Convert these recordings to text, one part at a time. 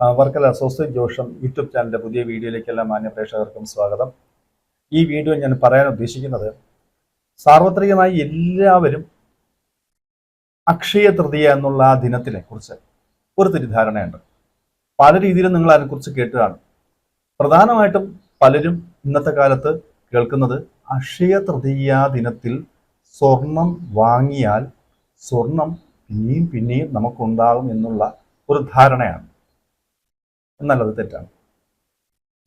Varkala associate ജോഷം YouTube ചാനലിന്റെ പുതിയ വീഡിയോയിലേക്ക് എല്ലാ മാന്യ പ്രേക്ഷകർക്കും സ്വാഗതം. ഈ വീഡിയോ ഞാൻ പറയാൻ ഉദ്ദേശിക്കുന്നത് സാർവത്രികമായി എല്ലാവരും അക്ഷയ തൃതീയ എന്നുള്ള ആ ദിനത്തിനെ കുറിച്ച് ഒരു തെറ്റിദ്ധാരണയുണ്ട് പല രീതിയിലും നിങ്ങൾ അതിനെക്കുറിച്ച് കേട്ടതാണ്. പ്രധാനമായിട്ടും പലരും ഇന്നത്തെ കാലത്ത് കേൾക്കുന്നത് അക്ഷയ തൃതീയ ദിനത്തിൽ സ്വർണം വാങ്ങിയാൽ സ്വർണം പിന്നെയും പിന്നെയും നമുക്കുണ്ടാകും എന്നുള്ള ഒരു ധാരണയാണ്. എന്നാൽ അത് തെറ്റാണ്.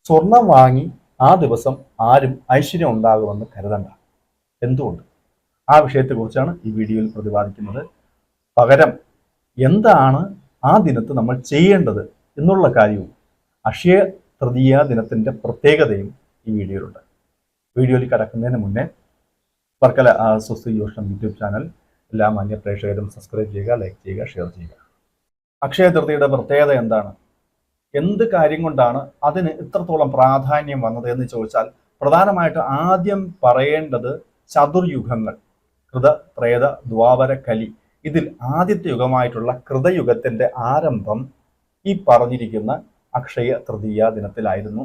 സ്വർണം വാങ്ങി ആ ദിവസം ആരും ഐശ്വര്യം ഉണ്ടാകുമെന്ന് കരുതണ്ട. എന്തുകൊണ്ട്? ആ വിഷയത്തെക്കുറിച്ചാണ് ഈ വീഡിയോയിൽ പ്രതിപാദിക്കുന്നത്. പകരം എന്താണ് ആ ദിനത്ത് നമ്മൾ ചെയ്യേണ്ടത് എന്നുള്ള കാര്യവും അക്ഷയ തൃതീയ ദിനത്തിന്റെ പ്രത്യേകതയും ഈ വീഡിയോയിലുണ്ട്. വീഡിയോയിൽ കടക്കുന്നതിന് മുന്നേ വർക്കല സ്വസ്തി യോഷം യൂട്യൂബ് ചാനൽ എല്ലാ മാന്യ പ്രേക്ഷകരും സബ്സ്ക്രൈബ് ചെയ്യുക ലൈക്ക് ചെയ്യുക ഷെയർ ചെയ്യുക. അക്ഷയ തൃതീയയുടെ പ്രത്യേകത എന്താണ്? എന്ത് കാര്യം കൊണ്ടാണ് അതിന് ഇത്രത്തോളം പ്രാധാന്യം വന്നത് എന്ന് ചോദിച്ചാൽ പ്രധാനമായിട്ട് ആദ്യം പറയേണ്ടത് ചതുർയുഗങ്ങൾ കൃത ത്രേത ദ്വാപര കലി. ഇതിൽ ആദ്യത്തെ യുഗമായിട്ടുള്ള കൃതയുഗത്തിന്റെ ആരംഭം ഈ പറഞ്ഞിരിക്കുന്ന അക്ഷയ തൃതീയ ദിനത്തിലായിരുന്നു.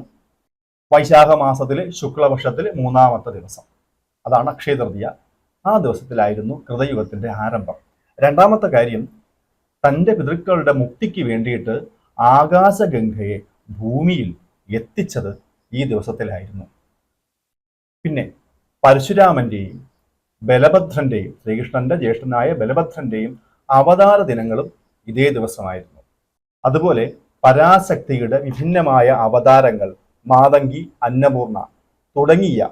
വൈശാഖ മാസത്തിലെ ശുക്ലപക്ഷത്തിലെ മൂന്നാമത്തെ ദിവസം. അതാണ് അക്ഷയ തൃതീയ. ആ ദിവസത്തിലായിരുന്നു കൃതയുഗത്തിന്റെ ആരംഭം. രണ്ടാമത്തെ കാര്യം തന്റെ പിതൃക്കളുടെ മുക്തിക്ക് വേണ്ടിയിട്ട് ആകാശഗംഗയെ ഭൂമിയിൽ എത്തിച്ചത് ഈ ദിവസത്തിലായിരുന്നു. പിന്നെ പരശുരാമന്റെയും ബലഭദ്രന്റെയും ശ്രീകൃഷ്ണന്റെ ജ്യേഷ്ഠനായ ബലഭദ്രന്റെയും അവതാര ദിനങ്ങളും ഇതേ ദിവസമായിരുന്നു. അതുപോലെ പരാശക്തിയുടെ വിഭിന്നമായ അവതാരങ്ങൾ മാതങ്കി അന്നപൂർണ തുടങ്ങിയ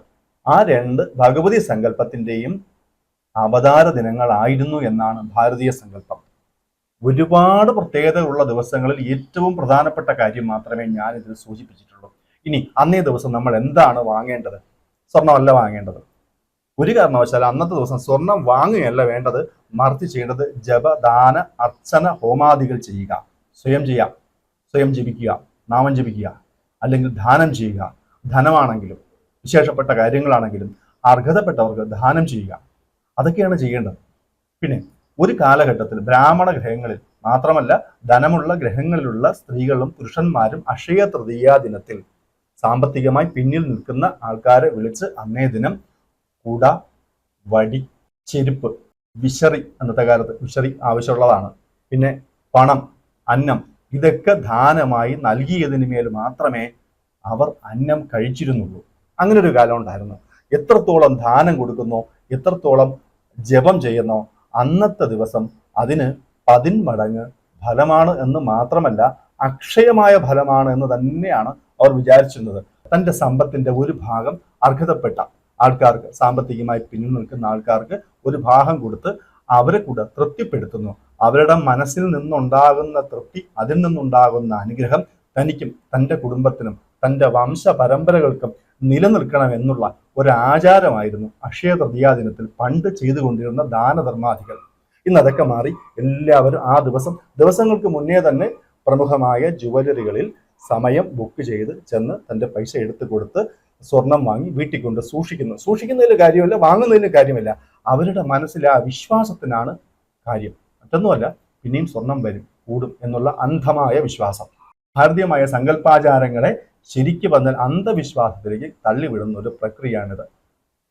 ആ രണ്ട് ഭഗവതി സങ്കല്പത്തിന്റെയും അവതാര ദിനങ്ങളായിരുന്നു എന്നാണ് ഭാരതീയ സങ്കല്പം. ഒരുപാട് പ്രത്യേകതകളുള്ള ദിവസങ്ങളിൽ ഏറ്റവും പ്രധാനപ്പെട്ട കാര്യം മാത്രമേ ഞാൻ ഇതിൽ സൂചിപ്പിച്ചിട്ടുള്ളൂ. ഇനി അന്നേ ദിവസം നമ്മൾ എന്താണ് വാങ്ങേണ്ടത്? സ്വർണമല്ല വാങ്ങേണ്ടത്. ഒരു കാരണവശാൽ അന്നത്തെ ദിവസം സ്വർണം വാങ്ങുകയല്ല വേണ്ടത്. മറിച്ച് ചെയ്യേണ്ടത് ജപദാന അർച്ചന ഹോമാദികൾ ചെയ്യുക. സ്വയം ചെയ്യാം സ്വയം ജപിക്കുക. നാമം ജപിക്കുക. അല്ലെങ്കിൽ ദാനം ചെയ്യുക. ധനമാണെങ്കിലും വിശേഷപ്പെട്ട കാര്യങ്ങളാണെങ്കിലും അർഹതപ്പെട്ടവർക്ക് ദാനം ചെയ്യുക. അതൊക്കെയാണ് ചെയ്യേണ്ടത്. പിന്നെ ഒരു കാലഘട്ടത്തിൽ ബ്രാഹ്മണ ഗ്രഹങ്ങളിൽ മാത്രമല്ല ധനമുള്ള ഗ്രഹങ്ങളിലുള്ള സ്ത്രീകളും പുരുഷന്മാരും അക്ഷയ തൃതീയ ദിനത്തിൽ സാമ്പത്തികമായി പിന്നിൽ നിൽക്കുന്ന ആൾക്കാരെ വിളിച്ച് അന്നേ ദിനം കുട വടി ചെരുപ്പ് വിശറി അന്നത്തെ കാലത്ത് വിശറി ആവശ്യമുള്ളതാണ്. പിന്നെ പണം അന്നം ഇതൊക്കെ ദാനമായി നൽകിയതിന് മേൽ മാത്രമേ അവർ അന്നം കഴിച്ചിരുന്നുള്ളൂ. അങ്ങനെ ഒരു കാലം ഉണ്ടായിരുന്നു. എത്രത്തോളം ദാനം കൊടുക്കുന്നോ എത്രത്തോളം ജപം ചെയ്യുന്നോ അന്നത്തെ ദിവസം അതിന് പതിന്മടങ്ങ് ഫലമാണ് എന്ന് മാത്രമല്ല അക്ഷയമായ ഫലമാണ് എന്ന് തന്നെയാണ് അവർ വിചാരിച്ചിരുന്നത്. തന്റെ സമ്പത്തിന്റെ ഒരു ഭാഗം അർഹതപ്പെട്ട ആൾക്കാർക്ക് സാമ്പത്തികമായി പിന്നിൽ നിൽക്കുന്ന ആൾക്കാർക്ക് ഒരു ഭാഗം കൊടുത്ത് അവരെ കൂടെ തൃപ്തിപ്പെടുത്തുന്നു. അവരുടെ മനസ്സിൽ നിന്നുണ്ടാകുന്ന തൃപ്തി അതിൽ നിന്നുണ്ടാകുന്ന അനുഗ്രഹം തനിക്കും തന്റെ കുടുംബത്തിനും തന്റെ വംശ പരമ്പരകൾക്കും നിലനിൽക്കണം എന്നുള്ള ഒരു ആചാരമായിരുന്നു അക്ഷയ തൃതീയാ ദിനത്തിൽ പണ്ട് ചെയ്തുകൊണ്ടിരുന്ന ദാനധർമാദികൾ. ഇന്ന് അതൊക്കെ മാറി എല്ലാവരും ആ ദിവസം ദിവസങ്ങൾക്ക് മുന്നേ തന്നെ പ്രമുഖമായ ജുവലറികളിൽ സമയം ബുക്ക് ചെയ്ത് ചെന്ന് തന്റെ പൈസ എടുത്തു കൊടുത്ത് സ്വർണം വാങ്ങി വീട്ടിൽ കൊണ്ട് സൂക്ഷിക്കുന്നു. സൂക്ഷിക്കുന്നതിൽ കാര്യമില്ല വാങ്ങുന്നതിന് കാര്യമില്ല. അവരുടെ മനസ്സിലെ ആ വിശ്വാസത്തിനാണ് കാര്യം. മറ്റൊന്നുമല്ല പിന്നെയും സ്വർണം വരും കൂടും എന്നുള്ള അന്ധമായ വിശ്വാസം. ഭാരതീയമായ സങ്കല്പാചാരങ്ങളെ ശരിക്കു പറഞ്ഞാൽ അന്ധവിശ്വാസത്തിലേക്ക് തള്ളിവിടുന്ന ഒരു പ്രക്രിയയാണിത്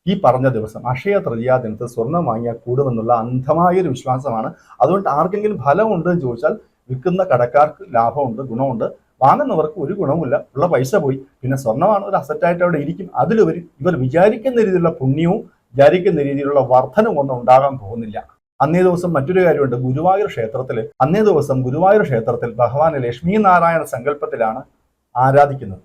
ഈ പറഞ്ഞ ദിവസം അക്ഷയ തൃതീയ ദിനത്തിൽ സ്വർണം വാങ്ങിയാൽ കൂടുമെന്നുള്ള അന്ധമായ ഒരു വിശ്വാസമാണ്. അതുകൊണ്ട് ആർക്കെങ്കിലും ഫലമുണ്ട് എന്ന് ചോദിച്ചാൽ വിൽക്കുന്ന കടക്കാർക്ക് ലാഭമുണ്ട് ഗുണമുണ്ട്. വാങ്ങുന്നവർക്ക് ഒരു ഗുണവുമില്ല. ഉള്ള പൈസ പോയി. പിന്നെ സ്വർണമാണ് ഒരു അസറ്റായിട്ട് അവിടെ ഇരിക്കും. അതിലുപരി ഇവർ വിചാരിക്കുന്ന രീതിയിലുള്ള പുണ്യവും വിചാരിക്കുന്ന രീതിയിലുള്ള വർധനവും ഒന്നും ഉണ്ടാകാൻ പോകുന്നില്ല. അന്നേ ദിവസം മറ്റൊരു കാര്യമുണ്ട്. ഗുരുവായൂർ ക്ഷേത്രത്തിൽ അന്നേ ദിവസം ഗുരുവായൂർ ക്ഷേത്രത്തിൽ ഭഗവാൻ ലക്ഷ്മി നാരായണ സങ്കല്പത്തിലാണ് ആരാധിക്കുന്നത്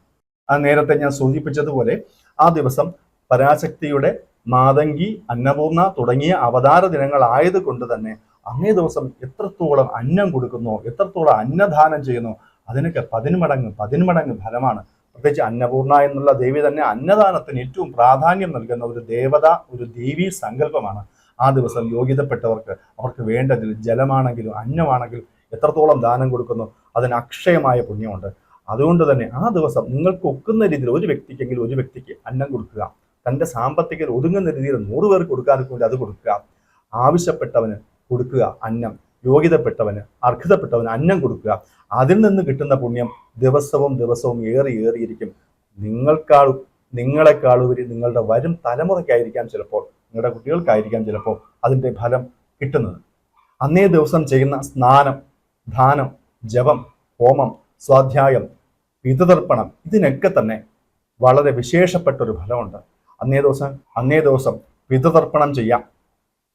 ആ നേരത്തെ ഞാൻ സൂചിപ്പിച്ചതുപോലെ ആ ദിവസം പരാശക്തിയുടെ മാതങ്കി അന്നപൂർണ തുടങ്ങിയ അവതാര ദിനങ്ങളായത് കൊണ്ട് തന്നെ അങ്ങേ ദിവസം എത്രത്തോളം അന്നം കൊടുക്കുന്നോ എത്രത്തോളം അന്നദാനം ചെയ്യുന്നോ അതിനൊക്കെ പതിന്മടങ്ങ് പതിന്മടങ്ങ് ഫലമാണ്. പ്രത്യേകിച്ച് അന്നപൂർണ എന്നുള്ള ദേവി തന്നെ അന്നദാനത്തിന് ഏറ്റവും പ്രാധാന്യം നൽകുന്ന ഒരു ദേവത ഒരു ദേവി സങ്കല്പമാണ്. ആ ദിവസം യോഗ്യതപ്പെട്ടവർക്ക് അവർക്ക് വേണ്ടതിൽ ജലമാണെങ്കിലും അന്നമാണെങ്കിലും എത്രത്തോളം ദാനം കൊടുക്കുന്നു അതിന് അക്ഷയമായ പുണ്യമുണ്ട്. അതുകൊണ്ട് തന്നെ ആ ദിവസം നിങ്ങൾക്ക് ഒക്കുന്ന രീതിയിൽ ഒരു വ്യക്തിക്കെങ്കിലും ഒരു വ്യക്തിക്ക് അന്നം കൊടുക്കുക. തന്റെ സാമ്പത്തിക ഒതുങ്ങുന്ന രീതിയിൽ നൂറ് പേർക്ക് കൊടുക്കാതിരിക്കുമ്പോൾ അത് കൊടുക്കുക. ആവശ്യപ്പെട്ടവന് കൊടുക്കുക അന്നം. യോഗ്യതപ്പെട്ടവന് അർഹതപ്പെട്ടവന് അന്നം കൊടുക്കുക. അതിൽ നിന്ന് കിട്ടുന്ന പുണ്യം ദിവസവും ദിവസവും ഏറി ഏറിയിരിക്കും. നിങ്ങൾക്കാൾ നിങ്ങളെക്കാളുപരി നിങ്ങളുടെ വരും തലമുറയ്ക്കായിരിക്കാം ചിലപ്പോൾ നിങ്ങളുടെ കുട്ടികൾക്കായിരിക്കാം ചിലപ്പോൾ അതിന്റെ ഫലം കിട്ടുന്നത്. അന്നേ ദിവസം ചെയ്യുന്ന സ്നാനം ധാനം ജപം ഹോമം സ്വാധ്യായം പിതൃതർപ്പണം ഇതിനൊക്കെ തന്നെ വളരെ വിശേഷപ്പെട്ട ഒരു ഫലമുണ്ട്. അന്നേ ദിവസം അന്നേ ദിവസം പിതൃതർപ്പണം ചെയ്യാം.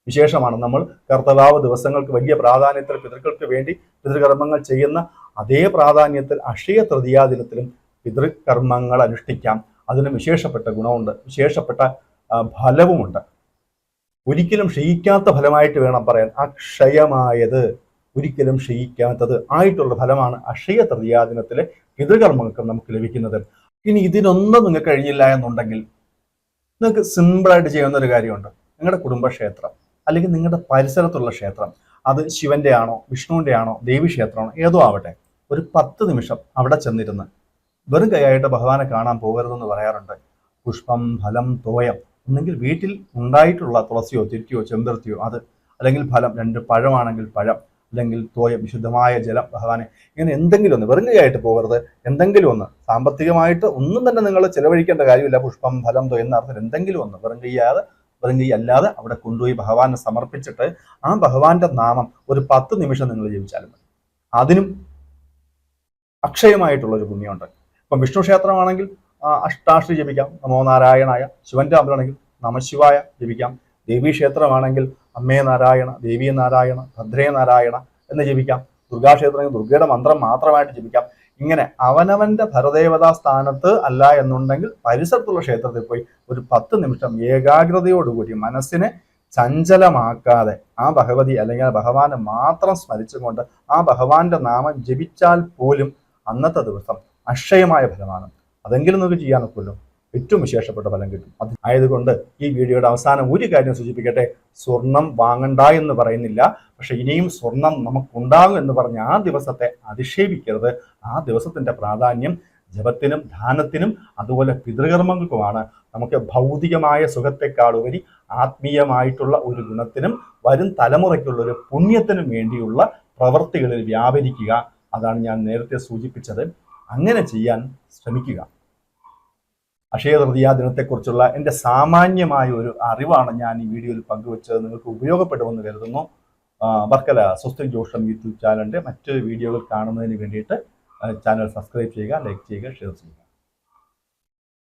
വിശേഷമാണ് നമ്മൾ കർത്തവാവ് ദിവസങ്ങൾക്ക് വലിയ പ്രാധാന്യത്തിൽ പിതൃക്കൾക്ക് വേണ്ടി പിതൃകർമ്മങ്ങൾ ചെയ്യുന്ന അതേ പ്രാധാന്യത്തിൽ അക്ഷയ തൃതീയാ ദിനത്തിലും പിതൃകർമ്മങ്ങൾ അനുഷ്ഠിക്കാം. അതിന് വിശേഷപ്പെട്ട ഗുണമുണ്ട്. വിശേഷപ്പെട്ട ഫലവുമുണ്ട്. ഒരിക്കലും ക്ഷയിക്കാത്ത ഫലമായിട്ട് വേണം പറയാൻ. അക്ഷയമായത്. ഒരിക്കലും ക്ഷയിക്കാത്തത് ആയിട്ടുള്ള ഫലമാണ് അക്ഷയ തൃതീയാ ദിനത്തിലെ പിതൃകർമ്മങ്ങൾക്ക് നമുക്ക് ലഭിക്കുന്നത്. ഇനി ഇതിനൊന്നും നിങ്ങൾക്ക് കഴിഞ്ഞില്ല എന്നുണ്ടെങ്കിൽ നിങ്ങൾക്ക് സിമ്പിളായിട്ട് ചെയ്യുന്ന ഒരു കാര്യമുണ്ട്. നിങ്ങളുടെ കുടുംബക്ഷേത്രം അല്ലെങ്കിൽ നിങ്ങളുടെ പരിസരത്തുള്ള ക്ഷേത്രം. അത് ശിവന്റെ ആണോ വിഷ്ണുവിന്റെ ആണോ ദേവി ക്ഷേത്രമാണോ ഏതോ ആവട്ടെ. ഒരു പത്ത് നിമിഷം അവിടെ ചെന്നിരുന്ന് വെറും കൈയായിട്ട് ഭഗവാനെ കാണാൻ പോകരുതെന്ന് പറയാറുണ്ട്. പുഷ്പം ഫലം തോയം ഒന്നെങ്കിൽ വീട്ടിൽ ഉണ്ടായിട്ടുള്ള തുളസിയോ തിരിക്കയോ ചെമ്പരത്തിയോ അത് അല്ലെങ്കിൽ ഫലം രണ്ട് പഴമാണെങ്കിൽ പഴം അല്ലെങ്കിൽ തോയം വിശുദ്ധമായ ജലം ഭഗവാനെ. ഇങ്ങനെ എന്തെങ്കിലും ഒന്ന് വെറുങ്ങുകയായിട്ട് പോകരുത്. എന്തെങ്കിലും ഒന്ന് സാമ്പത്തികമായിട്ട് ഒന്നും തന്നെ നിങ്ങൾ ചെലവഴിക്കേണ്ട കാര്യമില്ല. പുഷ്പം ഫലം തോ എന്ന അർത്ഥം എന്തെങ്കിലും ഒന്ന് വെറുങ്കയ്യാതെ വെറുങ്കൈ അല്ലാതെ അവിടെ കൊണ്ടുപോയി ഭഗവാനെ സമർപ്പിച്ചിട്ട് ആ ഭഗവാന്റെ നാമം ഒരു പത്ത് നിമിഷം നിങ്ങൾ ജീവിച്ചാലും മതി. അതിനും അക്ഷയമായിട്ടുള്ള ഒരു പുണ്യമുണ്ട് ഇപ്പം വിഷ്ണു ക്ഷേത്രമാണെങ്കിൽ അഷ്ടാഷ്ടി ജപിക്കാം. നമോ നാരായണായ ശിവന്റെ അമ്പലമാണെങ്കിൽ നമശിവായ ജപിക്കാം. ദേവീ ക്ഷേത്രമാണെങ്കിൽ അമ്മേ നാരായണ ദേവീ നാരായണ ഭദ്രേ നാരായണ എന്ന് ജപിക്കാം. ദുർഗാക്ഷേത്രമെങ്കിൽ ദുർഗയുടെ മന്ത്രം മാത്രമായിട്ട് ജപിക്കാം. ഇങ്ങനെ അവനവന്റെ ഭരദേവതാ സ്ഥാനത്ത് അല്ല എന്നുണ്ടെങ്കിൽ പരിസരത്തുള്ള ക്ഷേത്രത്തിൽ പോയി ഒരു പത്ത് നിമിഷം ഏകാഗ്രതയോടുകൂടി മനസ്സിനെ ചഞ്ചലമാക്കാതെ ആ ഭഗവതി അല്ലെങ്കിൽ ആ ഭഗവാനെ മാത്രം സ്മരിച്ചുകൊണ്ട് ആ ഭഗവാന്റെ നാമം ജപിച്ചാൽ പോലും അന്നത്തെ ദിവസം അക്ഷയമായ ഫലമാണ്. അതെങ്കിലും നമുക്ക് ചെയ്യാൻ ഒക്കുമല്ലോ ഏറ്റവും വിശേഷപ്പെട്ട ഫലം കിട്ടും. അത് ആയതുകൊണ്ട് ഈ വീഡിയോയുടെ അവസാനം ഒരു കാര്യം സൂചിപ്പിക്കട്ടെ. സ്വർണം വാങ്ങണ്ട എന്ന് പറയുന്നില്ല. പക്ഷെ ഇനിയും സ്വർണം നമുക്കുണ്ടാകും എന്ന് പറഞ്ഞ് ആ ദിവസത്തെ അധിക്ഷേപിക്കരുത്. ആ ദിവസത്തിന്റെ പ്രാധാന്യം ജപത്തിനും ധാനത്തിനും അതുപോലെ പിതൃകർമ്മങ്ങൾക്കുമാണ്. നമുക്ക് ഭൗതികമായ സുഖത്തെക്കാൾ ഉപരി ആത്മീയമായിട്ടുള്ള ഒരു ഗുണത്തിനും വരും തലമുറയ്ക്കുള്ള ഒരു പുണ്യത്തിനും വേണ്ടിയുള്ള പ്രവൃത്തികളിൽ വ്യാപരിക്കുക. അതാണ് ഞാൻ നേരത്തെ സൂചിപ്പിച്ചത്. അങ്ങനെ ചെയ്യാൻ ശ്രമിക്കുക. അക്ഷയ തൃതീയ ദിനത്തെക്കുറിച്ചുള്ള എന്റെ സാമാന്യമായ ഒരു അറിവാണ് ഞാൻ ഈ വീഡിയോയിൽ പങ്കുവച്ചത്. നിങ്ങൾക്ക് ഉപയോഗപ്പെടുമെന്ന് കരുതുന്നു. വർക്കല സ്വസ്തി ജോഷം യൂട്യൂബ് ചാനലിന്റെ മറ്റൊരു വീഡിയോകൾ കാണുന്നതിന് വേണ്ടിയിട്ട് ചാനൽ സബ്സ്ക്രൈബ് ചെയ്യുക ലൈക്ക് ചെയ്യുക ഷെയർ ചെയ്യുക.